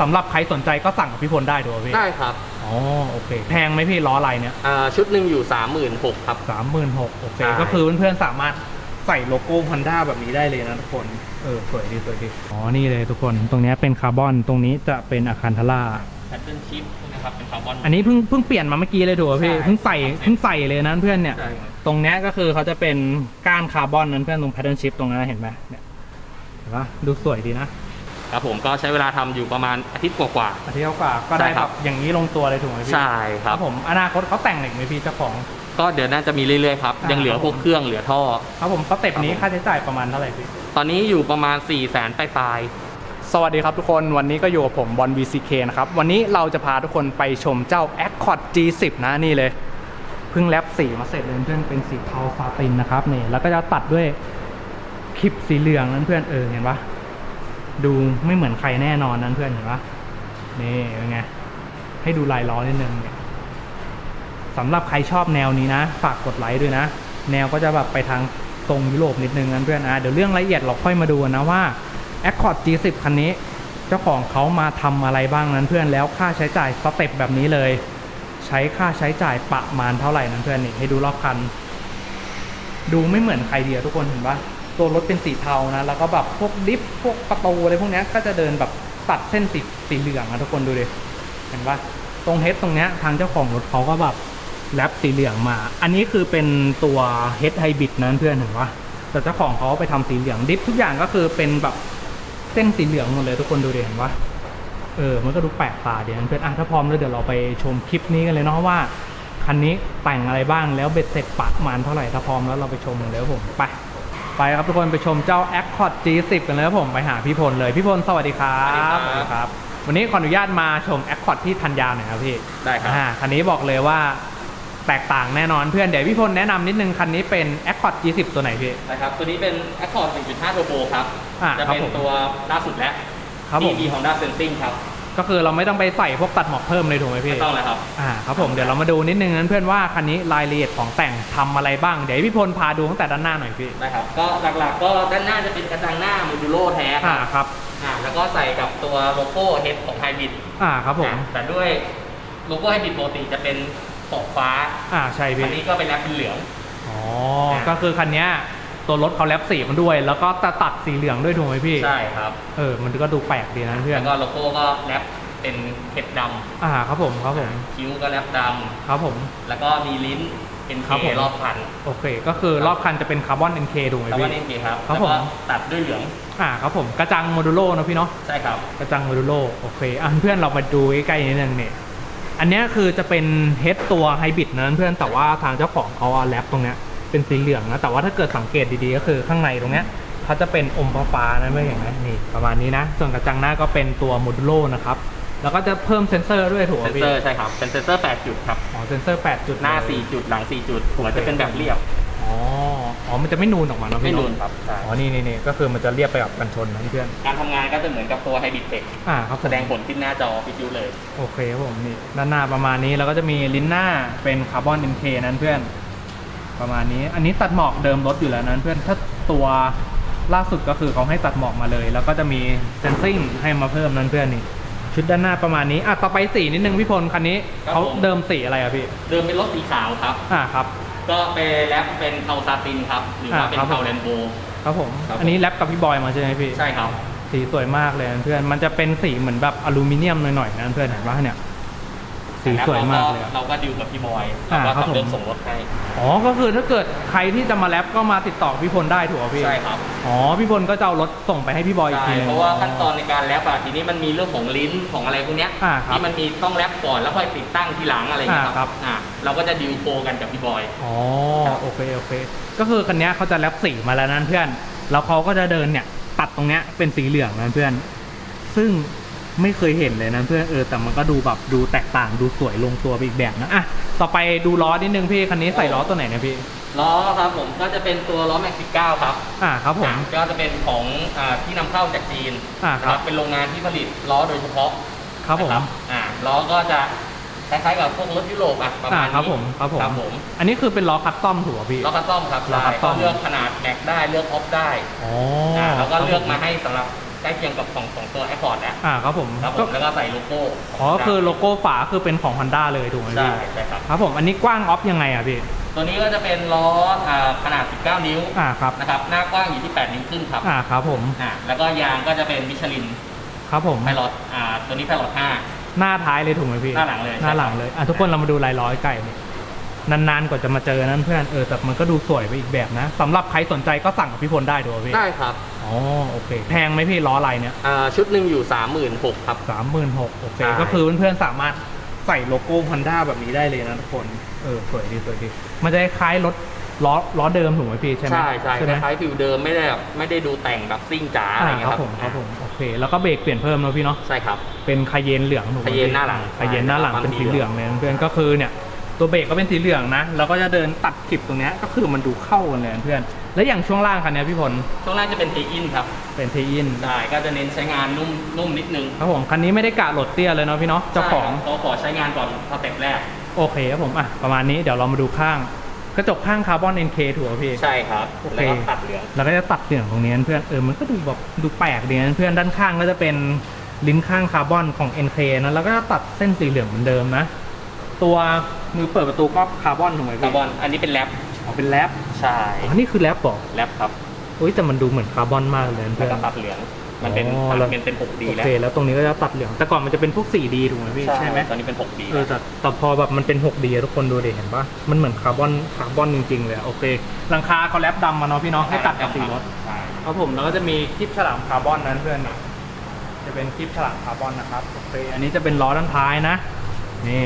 สำหรับใครสนใจก็สั่งกับพี่พลได้ถูกไหมพี่ได้ครับอ๋อโอเค แพงไหมพี่ล้ออะไรเนี่ยอ่าชุดหนึ่งอยู่36,000ครับ สามหมื่นหกโอเค ใช่ ก็คือเพื่อนๆสามารถใส่โลโก้ฮอนด้าแบบนี้ได้เลยนะทุกคน เออสวยดีสวยดีอ๋อนี่เลยทุกคนตรงเนี้ยเป็นคาร์บอนตรงนี้จะเป็นอาคารทาร่า แพทเทิร์นชิปนะครับเป็นคาร์บอน อันนี้เพิ่งเพิ่งเปลี่ยนมาเมื่อกี้เลยถูกป่ะพี่ใช่ เพิ่งใส่เพิ่งใส่เลยนะเพื่อนเนี่ย ใช่ครับตรงเนี้ยก็คือเขาจะเป็นก้านคาร์บอนนั้นเพื่อนตรงแพทเทิร์นชิปตรงนั้นเห็นไหมเนี่ยเห็นปะดูสวยดีนะ ครับผมก็ใช้เวลาทำอยู่ประมาณอาทิตย์กว่าอาทิตย์กว่าก็ได้ใช่แบครับบอย่างนี้ลงตัวเลยถูกไหมๆพี่ใช่ครับผมอนาคตเขาแต่งอีกไหมพี่เจ้าของ ก็เดี๋ยวน่าจะมีเรื่อยๆครับอ่ายัยังเหลือพวกเครื่องเหลือท่อครับผมสเต็ปนี้ค่าใช้จ่ายประมาณเท่าไหร่พี่ตอนนี้อยู่ประมาณ4 0 0แสนปลายสวัสดีครับทุกคนวันนี้ก็อยู่กับผมบอล VCK นะครับ วันนี้เราจะพาทุกคนไปชมเจ้า Accord G10 นะนี่เลยเพิ่งแรปสีมาเสร็จเลยเพื่อนเป็นสีเทาซาตินนะครับนี่แล้วก็จะตัดด้วยคลิปสีเหลืองนั้นเพื่อนเออเห็นปะ ดูไม่เหมือนใครแน่นอนนั้นเพื่อนเห็นปะนี่เป็นไง ให้ดูลายล้อนิดนึงเนี่ยสำหรับใครชอบแนวนี้นะ ฝากกดไลค์ด้วยนะ แนวก็จะแบบไปทางตรงยุโรปนิดนึงนั้นเพื่อนอะเดี๋ยวเรื่องรายละเอียดเราค่อยมาดูนะว่า Accord G10 คันนี้ เจ้าของเขามาทำอะไรบ้างนั้นเพื่อนแล้วค่าใช้จ่ายสเต็ปแบบนี้เลย ใช้ค่าใช้จ่ายประมาณเท่าไหร่นั้นเพื่อนนี่ให้ดูรอบคัน ดูไม่เหมือนใครเดียวทุกคนเห็นปะ ตัวรถเป็นสีเทานะ แล้วก็แบบพวกดิฟพวกประตูอะไรพวกนี้ก็จะเดินแบบตัดเส้นสีสีเหลืองนะทุกคนดูดิเห็นปะตรงเฮดตรงเนี้ยทางเจ้าของรถเขาก็แบบแรปสีเหลืองมา อันนี้คือเป็นตัวเฮดไฮบริดนะเพื่อนเห็นปะแต่เจ้าของเขาไปทำสีเหลืองดิฟทุกอย่างก็คือเป็นแบบเส้นสีเหลืองหมดเลยทุกคนดูดิเห็นปะเออ มันก็ดูแปลกตาดีนะเพื่อนอะถ้าพร้อมแล้วเดี๋ยวเราไปชมคลิปนี้กันเลยเนาะว่าคันนี้แต่งอะไรบ้างแล้วเบ็ดเสร็จปะมาณเท่าไหร่ถ้าพร้อมแล้วเราไปชมกันเลยผมไป ไปครับทุกคนไปชมเจ้า Accord G10 กันเลยครับผมไปหาพี่พลเลยพี่พลสวัสดีครับสวัสดีครับ วันนี้ขออนุญาตมาชม Accord ที่ทันยาวหน่อยครับพี่ๆได้ครับอ่าคันนี้บอกเลยว่าแตกต่างแน่นอนเพื่อนเดี๋ยวพี่พลแนะนำนิดนึงคันนี้เป็น Accord G10 ตัวไหนพี่นะครับ ตัวนี้เป็น Accord 1.5 Turbo ครับอ่าจะครับเป็นผมตัวล่าสุดแล้วครับผมที่มี Honda Sensing ครับ ก็คือเราไม่ต้องไปใส่พวกตัดหมอกเพิ่มเลยถูกไหมพี่ไม่ต้องเลยครับ อ่าครับผมเดี๋ยวเรามาดูนิดนึงนั้นเพื่อนว่าคันนี้รายละเอียดของแต่งทำอะไรบ้าง เดี๋ยวให้พี่พลพาดูตั้งแต่ด้านหน้าหน่อยพี่ นะครับ ก็หลักๆ ก็ด้านหน้าจะเป็นกระจังหน้าโมดูโลแท้คอ่ารับครับ อ่าแล้วก็ใส่กับตัวโลโก้เฮดของไฮบริดอ่าครับผม แต่ด้วยโลโก้ไฮบริดปกติจะเป็นขอบฟ้าอ่าใช่อัพี่นนี้ก็เป็นแรปเป็นเหลือง อ๋อ ก็คือคันเนี้ย ตัวรถเขาแลบสีมันด้วย แล้วก็ตะตัดสีเหลืองด้วยถูกไหมพี่ใช่ครับเออมันก็ดูแปลกดีนะเพื่อแล้นวก็โลโก้ก็แรปเป็นเห็ดดอ่าครับผมครับผมำคิ้วก็แรปดครับผมำแล้วก็มีลิ้นเป็นเคครับผม รอบพันโอเค ก็คือรอบคันจะเป็นคาร์บอน NK ถูกไหมแล้วก็พี่ นี่เคครับครับแล้วก็ผมตัดด้วยเหลืองอ่าครับผมกระจังโมดูโลนะพี่เนาะ ใช่ครับ กระจังโมดูโลโอเคอะเพื่อนเรามาดูใกล้ๆนิดนึงเนี่ยอันเนี้ยคือจะเป็นเฮดตัวไฮบริดนะเพื่อนแต่ว่าทางเจ้าของเขาเอาแรปตรงเนี้ย เป็นสีเหลืองนะ แต่ว่าถ้าเกิดสังเกตดีๆ ก็คือข้างในตรงเนี้ยเขาจะเป็นอมฟ้าๆนะไม่เห็นไหมนี่ประมาณนี้นะ ส่วนกระจังหน้าก็เป็นตัวโมดูโลนะครับ แล้วก็จะเพิ่มเซนเซอร์ด้วยถูกไหเซมนพี่เซอร์ใช่ครับ เป็นเซนเซอร์ 8 จุดครับ อ๋อเซนเซอร์8จุดหน้า เลย4 จุดหลัง 4 จุดหัวจะเป็นแบบเรียบ อ๋ออ๋อมันจะไม่นูนออกมาเนอะไม่พี่นูเอะนครับใช่อ๋อนี่นี่นี่ก็คือมันจะเรียบไปกับกันชนนะเพื่อนการทำงานก็จะเหมือนกับตัวไฮบริดเทคอ่าครับผม แสดงผลที่หน้าจอพิจิวเลย โอเคครับผมนี่ด้านหน้าประมาณนี้แล้วก็จะมีลิ้นหน้าเป็นคาร์บอน NK นั้นเพื่อน ประมาณนี้ อันนี้ตัดหมอกเดิมรถอยู่แล้วนั้น เพื่อนถ้าตัวล่าสุดก็คือเขาให้ตัดหมอกมาเลย แล้วก็จะมีเซนซิงให้มาเพิ่มนั้นเพื่อนนี่ชุดด้านหน้าประมาณนี้อะต่อไปสีนิดนึงพี่พลคันนี้ครับเขาผม เดิมสีอะไรอะพี่เดิมเป็นรถสีขาวครับ อ่าครับ ก็เป็นแรปเป็นเทาซาตินครับ หรือว่าอ่าเป็นครับผมเทาแรนโบครับผมครับผม อันนี้แรปกับพี่บอยมาใช่ไหมพี่ใช่ครับ สีสวยมากเลยนะเพื่อนมันจะเป็นสีเหมือนแบบอลูมิเนียมหน่อยๆนะเพื่อนเห็นปะเนี่ย สีสวยมากเลยอะ เราก็ดิวกับพี่บอยอ่าเราก็ครับผม ทำเรื่องส่งรถให้อ๋อ ก็คือถ้าเกิดใครที่จะมาแรปก็มาติดต่อพี่พลได้ถูกป่ะพี่ ใช่ครับอ๋อ พี่พลก็จะเอารถส่งไปให้พี่บอยอีกใช่ทีนึงเพราะว่าขั้นตอนในการแรปอะทีนี้มันมีเรื่องของลิ้นของอะไรพวกเนี้ยอ่าครับที่มันมีต้องแรปก่อนแล้วค่อยติดตั้งทีหลังอะไรอย่างเงี้ยอ่าครับอ่าเราก็จะดิวโคกันกับพี่บอย อ๋อครับโอเค โอเค ก็คือคันเนี้ยเขาจะแรปสีมาแล้วนั่นเพื่อน แล้วเขาก็จะเดินเนี่ย ตัดตรงเนี้ยเป็นสีเหลืองนั่นเพื่อน ซึ่ง ไม่เคยเห็นเลยนะเพื่อนเออแต่มันก็ดูแบบดูแตกต่างดูสวยลงตัวไปอีกแบบนะอะต่อไปดูล้อนิดนึงพี่คันนี้ใส่ล้อตัวไหนนะพี่ล้อครับผมก็จะเป็นตัวล้อแม็กซิก้าครับอ่าครับผมอ่าก็จะเป็นของอ่าที่นำเข้าจากจีนอ่าครับนะเป็นโรงงานที่ผลิตล้อโดยเฉพาะครับผมนะอ่าล้อก็จะคล้ายๆกับพวกรถยุโรปอะประอ่ามาณนี้ครับผมครับผมครับผม อันนี้คือเป็นล้อคัสตอมถูกป่ะพี่ล้อคัสตอมครับล้อคัสตอมก็เลือกขนาดแม็กได้เลือกออฟได้อ๋ออ่าแล้วก็ครับเลือกผมาให้สำหรับ ใกล้เคียงกับของของตัวแอร์พอร์ตแล้วอ่าครับผมครับผก็มแล้วก็ใส่โลโก้อ๋อคือโลโก้ฝาคือเป็นของ Honda เลยถูกไหมใช่พี่ใช่ครับครับผมอันนี้กว้างออฟยังไงอะพี่ตัวนี้ก็จะเป็นล้ออ่าขนาด 19 นิ้วอ่าครับนะครับหน้ากว้างอยู่ที่ 8 นิ้วครึ่งครับอ่าครับผมอ่าแล้วก็ยางก็จะเป็นมิชลินครับผมไพลอตอ่าตัวนี้ไพลอต5หน้าท้ายเลยถูกไหมพี่หน้าหลังเลยหน้าหลังเลยอะทุกคนเรามาดูลายล้อไก่นี่ นานๆกว่าจะมาเจอนั้นเพื่อนเออแต่มันก็ดูสวยไปอีกแบบนะสำหรับใครสนใจก็สั่งกับพี่พลได้ดูพี่ได้ครับอ๋อโอเค แพงไหมพี่ล้อลายเนี้ยอ่าชุดหนึ่งอยู่36,000ครับ สามหมื่นหกโอเคใช่ ก็คือเพื่อนๆสามารถใส่โลโก้ Honda แบบนี้ได้เลยนะทุกคนเออสวยดีสวยดีมันจะคล้ายรถล้อล้อเดิมถูกไหมพี่ใช่ไหมใช่ใช่ใช่ไหมคล้ายๆฟิวเดิมไม่ได้แบบไม่ได้ดูแต่งแบบซิ่งจ๋าอะไรอ่าเงี้คยรับครับผมครับผมโอเค แล้วก็เบรกเปลี่ยนเพิ่มแล้วพี่เนาะ ใช่ครับ เป็นคาเยนเหลืองถูกไหมคาเยนหน้าหลังคาเยนหน้าหลังใช่เป็นสีเหลืองเลยเพื่อนก็คือเนี่ย ตัวเบรกก็เป็นสีเหลืองนะแล้วก็จะเดินตัดคลิปตรงเนี้ยก็คือมันดูเข้ากันเลยเพื่อน แล้วอย่างช่วงล่างคันเนี้ยพี่พลช่วงล่างจะเป็นเทอินครับ เป็นเทอินได้ก็จะเน้นใช้งานนุ่มนุ่มนิดนึงครับผมคันนี้ไม่ได้กะโหลดเตี้ยเลยเนาะพี่เนาะเจ้าของ ใช่ครับเขาขอใช้งานก่อนสเต็ปแรก โอเคครับผมอะประมาณนี้เดี๋ยวเรามาดูข้าง กระจกข้างคาร์บอน NK ถูกไหมพี่ ใช่ครับ โอเค แล้วก็ตัดเหลืองแล้วก็จะตัดเหลืองตรงนี้นะเพื่อนเออมันก็ดูแบบดูแปลกดีนะเพื่อนด้านข้างก็จะเป็นลิ้นข้างคาร์บอนของ NK นะแล้วก็จะตัดเส้นสีเหลืองเหมือนเดิมนะ ตัวมือเปิดประตูก็คาร์บอนถูกไหมคาพี่ร์บอน อันนี้เป็นแรปอ๋อเป็นแรปใช่อ๋อนี่คือแรปเหรอแรปครับอุ้ยแต่มันดูเหมือนคาร์บอนมากเลยนะแล้วเพื่อน ก็ตัดเหลือง มันเป็นอ๋อแล้ว มันเป็น 6D โอแล้วเคแล้วตรงนี้ก็จะตัดเหลืองแต่ก่อนมันจะเป็นพวก 4D ถูกไหมพี่ใช่ไหมตอนนี้เป็น 6D เออแต่แต่พอแบบมันเป็น 6D อะทุกคนดูดิเห็นปะมันเหมือนคาร์บอนคาร์บอนจริงๆเลยอะโอเคหลังคาเขาแรปดำมาเนาะพี่เนาะให้ตัดกับสีรถ ใช่ครับผมแล้วก็จะมีคลิปฉลามคาร์บอนนั้นเพื่อนนี่จะเป็นคลิปฉลามคาร์บอนนะครับโอเคอันนี้จะเป็นล้อด้านท้ายนะ นี่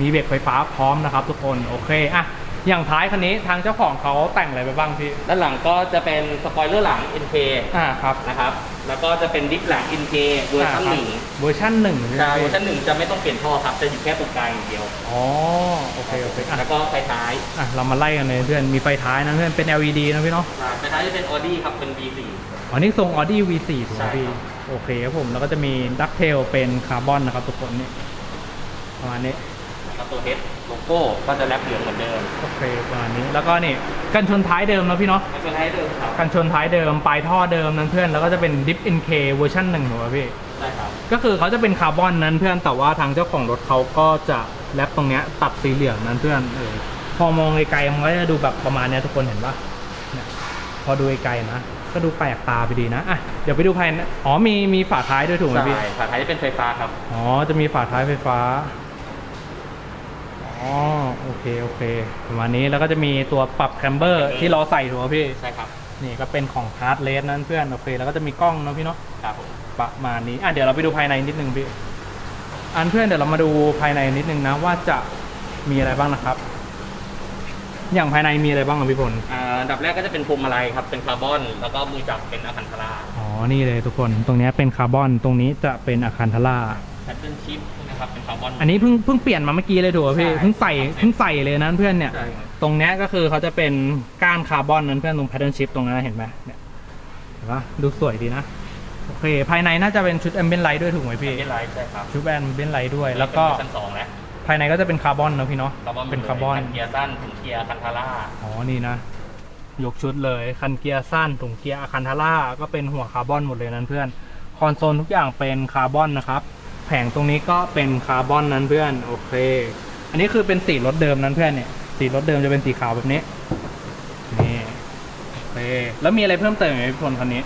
มีเบรกไฟฟ้าพร้อมนะครับ ทุกคนโอเคอะอย่างท้ายคันนี้ทางเจ้าของเขาแต่งอะไรไปบ้างพี่ด้านหลังก็จะเป็นสปอยเลอร์หลัง NK อ่าครับนะครับ แล้วก็จะเป็นดิฟหลัง NK เวอร์ชันหนึ่งเวอร์ชันหนึ่งใช่ไหมใช่เวอพี่ร์ชันหนึ่งจะไม่ต้องเปลี่ยนท่อครับ จะอยู่แค่ตรงกลางอย่างเดียวอ๋อโอเคโอเคอะแล้วก็ไฟท้ายอะเรามาไล่กันเลยเพื่อนมีไฟท้ายนะเพื่อนเป็น LED นะพี่เนาะไฟท้ายจะเป็น Audi ครับเป็น V4 อ๋อนี่ทรง Audi V4 ถูกไหมใช่พี่ครับโอเคครับผมแล้วก็จะมีดักเทลเป็นคาร์บอนนะครับทุกคนนี่ประมาณนี้ แล้วก็ตัว H โลโก้ก็จะแรปเหลืองเหมือนเดิมโอเคประมาณนี้แล้วก็นี่กันชนท้ายเดิมนะพี่เนาะแล้วก็ท้ายเดิมครับกันชนท้ายเดิมปลายท่อเดิมนั้นเพื่อนแล้วก็จะเป็น Dip NK เวอร์ชันหนึ่งถูกไหมพี่ ใช่ครับ ก็คือเขาจะเป็นคาร์บอนนั้นเพื่อนแต่ว่าทางเจ้าของรถเขาก็จะแรปตรงเนี้ยตัดสีเหลืองนั้นเพื่อนเออพอมองไกลๆมันก็จะดูแบบประมาณเนี้ยทุกคนเห็นปะเนี่ยพอดูไกลๆนะ ก็ดูแปลกตาไปดีนะอะเดี๋ยวไปดูภายในอ๋อมีมีฝาท้ายด้วยถูกไหมใช่พี่ฝาท้ายจะเป็นไฟฟ้าครับ อ๋อจะมีฝาท้ายไฟฟ้า อ๋อโอเคโอเคประมาณนี้แล้วก็จะมีตัวปรับแคมเบอร์ที่เราใส่ถูกไหมพี่ใช่ครับนี่ก็เป็นของฮาร์ดเลสนั่นเพื่อนโอเค แล้วก็จะมีกล้องเนอะพี่เนาะครับผมประมาณนี้อะเดี๋ยวเราไปดูภายในนิดนึงพี่อันเพื่อนเดี๋ยวเรามาดูภายในนิดนึงนะว่าจะมีอะไรบ้างนะครับ อย่างภายในมีอะไรบ้างอะพี่พลอ่าอันดับแรกก็จะเป็นพวงมาลัยครับเป็นคาร์บอน แล้วก็มือจับเป็นอาคันธาราอ๋อนี่เลยทุกคนตรงเนี้ยเป็นคาร์บอนตรงนี้จะเป็นอะคันทาร่า แพทเทิร์นชิปนะครับเป็นคาร์บอนอันนี้เพิ่งเพิ่งเปลี่ยนมาเมื่อกี้เลยถูกป่ะพี่ใช่เพิ่งใส่เพิ่งใส่เลยนะเพื่อนเนี่ยใช่ครับตรงเนี้ยก็คือเขาจะเป็นก้านคาร์บอนนั้นเพื่อนตรงแพทเทิร์นชิพตรงนั้นเห็นไหมเนี่ยเห็นปะดูสวยดีนะโอเค ภายในน่าจะเป็นชุดแอมเบนไลท์ด้วยถูกไหมพี่เป็นไลท์ใช่ครับชุดแอมเบนไลท์ด้วย แล้วก็ชั้นสองแล้วภายในก็จะเป็นคาร์บอนนะพี่เนาะคาร์บอนเป็นคาร์บอนคัเกียร์สั้นถึงเกียร์คันธาร่าอ๋อนี่นะยกชุดเลยคันเกียร์สั้นถุงเกียร์อะคันทาร่าก็เป็นหัวคาร์บอนหมดเลยนั้นเพื่อนคอนโซลทุกอย่างเป็นคาร์บอนนะครับ แผงตรงนี้ก็เป็นคาร์บอนนั้นเพื่อนโอเค อันนี้คือเป็นสีรถเดิมนั้นเพื่อนเนี่ย สีรถเดิมจะเป็นสีขาวแบบนี้นี่โอเคแล้วมีอะไรเพิ่มเติมไหมพี่พลคันนี้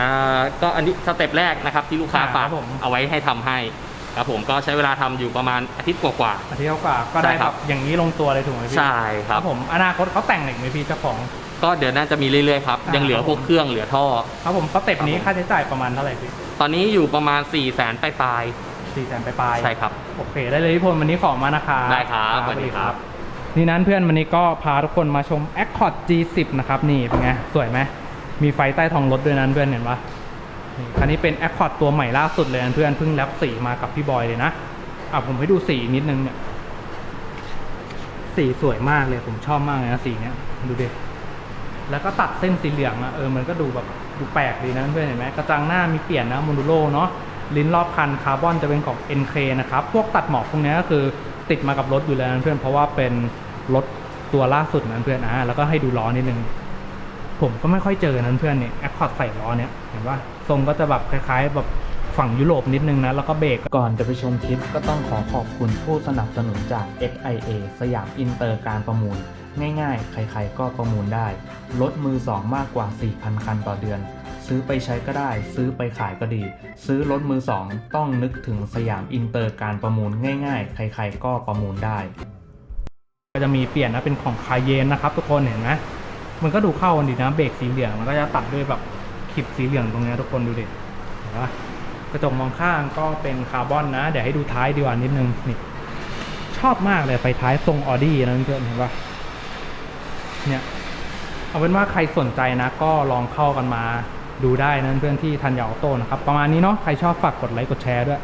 อ่าก็อันนี้สเต็ปแรกนะครับที่ลูกค้าอ่าฝากครับผม เอาไว้ให้ทำให้ครับผมก็ใช้เวลาทำอยู่ประมาณอาทิตย์กว่า อาทิตย์กว่าก็ได้ใช่แบครับบ อย่างนี้ลงตัวเลยถูกไหมๆพี่ใช่ครับผมอนาคตเขาแต่งเหล็กไหมพี่เจ้าของ ก็เดี๋ยวน่าจะมีเรื่อยๆครับ อ่ายัยังเหลือพวกเครื่องเหลือท่อ ครับผมสเต็ปนี้ค่าใช้จ่ายประมาณเท่าไหร่พี่ ตอนนี้อยู่ประมาณ4ี่แสนปลายสี่แสนปลายๆๆใช่ครับ โอเคได้เลยพี่พลวันนี้ขอมานะครับได้ครับสวัสดีครับ นี่นั้นเพื่อนวันนี้ก็พาทุกคนมาชม Accord G10 นะครับนี่เป็นไงสวยไหมมีไฟใต้ท้องรถด้วยนั้นเพื่อนเห็นปะนี่คันนี้เป็น Accord ตัวใหม่ล่าสุดเลยนะเพื่อนเพิ่งแรปสีมากับพี่บอยเลยนะอะผมให้ดูสีนิดนึงเนี่ยสีสวยมากเลยผมชอบมากเลยนะสีเนี้ยดูดิ แล้วก็ตัดเส้นสีเหลืองอะเออมันก็ดูแบบดูแปลกดีนะเพื่อนเห็นไหมกระจังหน้ามีเปลี่ยนนะโมดูโลเนาะลิ้นรอบคันคาร์บอนจะเป็นของ NK นะครับ พวกตัดหมอกพวกนี้ก็คือติดมากับรถอยู่แล้วนะเพื่อนเพราะว่าเป็นรถตัวล่าสุดนะเพื่อนอ่าแล้วก็ให้ดูล้อนิดนึงผมก็ไม่ค่อยเจอนั้นเพื่อนเนี่ยแอคคอร์ดใส่ล้อเนี้ยเห็นว่าทรงก็จะแบบคล้ายๆแบบฝั่งยุโรปนิดนึงนะ แล้วก็เบรกก่อนจะไปชมคลิปก็ต้องขอขอบคุณผู้สนับสนุนจาก XIA สยามอินเตอร์การประมูล ง่ายๆ ใครๆ ก็ประมูลได้ รถมือสองมากกว่า 4,000 คันต่อเดือน ซื้อไปใช้ก็ได้ ซื้อไปขายก็ดี ซื้อรถมือสองต้องนึกถึงสยามอินเตอร์การประมูลง่ายๆ ใครๆ ก็ประมูลได้ ก็จะมีเปลี่ยนนะเป็นของคาเยนนะครับ ทุกคนเห็นไหมมันก็ดูเข้ากันดีนะเบรกสีเหลืองมันก็จะตัดด้วยแบบคลิปสีเหลืองตรงเนี้ยทุกคนดูดิเห็นปะกระจกมองข้างก็เป็นคาร์บอนนะ เดี๋ยวให้ดูท้ายดีกว่านิดนึงนี่ชอบมากเลยไฟท้ายทรงออดี้นะเพื่อนๆเห็นปะ เนี่ยเอาเป็นว่าใครสนใจนะ ก็ลองเข้ากันมาดูได้นะเพื่อนที่ทันยาออโต้นะครับ ประมาณนี้เนาะใครชอบฝากกดไลค์กดแชร์ด้วย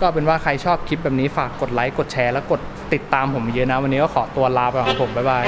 ก็เป็นว่าใครชอบคลิปแบบนี้ฝากกดไลค์กดแชร์ แล้วกดติดตามผมเยอะนะ วันนี้ก็ขอตัวลาไปของผมบ๊ายบาย